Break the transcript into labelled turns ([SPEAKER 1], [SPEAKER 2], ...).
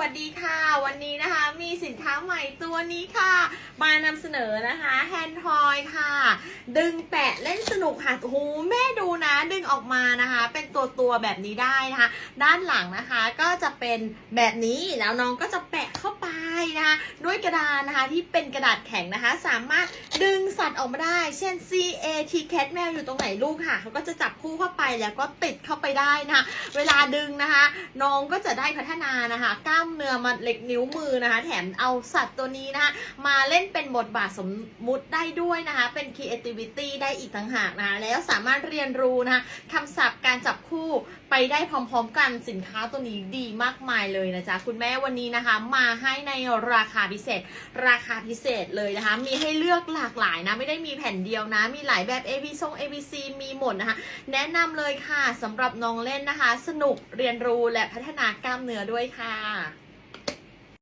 [SPEAKER 1] วัสดีค่ะ วันนี้นะคะมีสินค้าใหม่ตัวนี้ค่ะ มานำเสนอนะคะแฮนด์ทอยค่ะ ดึงแปะเล่นสนุกค่ะโอ้โหแม่ดูนะ ดึงออกมานะคะ เป็นตัวตัวแบบนี้ได้นะคะ ด้านหลังนะคะก็จะเป็นแบบนี้แล้วน้องก็จะแปะ ด้วยกระดานนะคะที่เป็นกระดาษแข็งนะคะ สามารถดึงสัตว์ออกมาได้ เช่น C A T cat แมวอยู่ตรงไหนลูกค่ะเขาก็จะจับคู่เข้าไปแล้วก็ติดเข้าไปได้นะคะเวลาดึงนะคะ น้องก็จะได้พัฒนานะคะ กล้ามเนื้อมันเล็กนิ้วมือนะคะ แถมเอาสัตว์ตัวนี้นะคะมาเล่นเป็นบทบาทสมมุติได้ด้วยนะคะ เป็น creativity ได้อีกต่างหากนะคะแล้วสามารถเรียนรู้นะคะคำศัพท์การจับคู่ไปได้พร้อมๆกันสินค้าตัวนี้ดีมากมายเลยนะจ๊ะคุณแม่วันนี้นะคะ มาให้ในราคาพิเศษ ราคาพิเศษเลยนะคะ มีให้เลือกหลากหลายนะ ไม่ได้มีแผ่นเดียวนะ มีหลายแบบ A B ทรง A B C มีหมดนะคะ แนะนำเลยค่ะสำหรับน้องเล่นนะคะ สนุกเรียนรู้และพัฒนากล้ามเนื้อด้วยค่ะ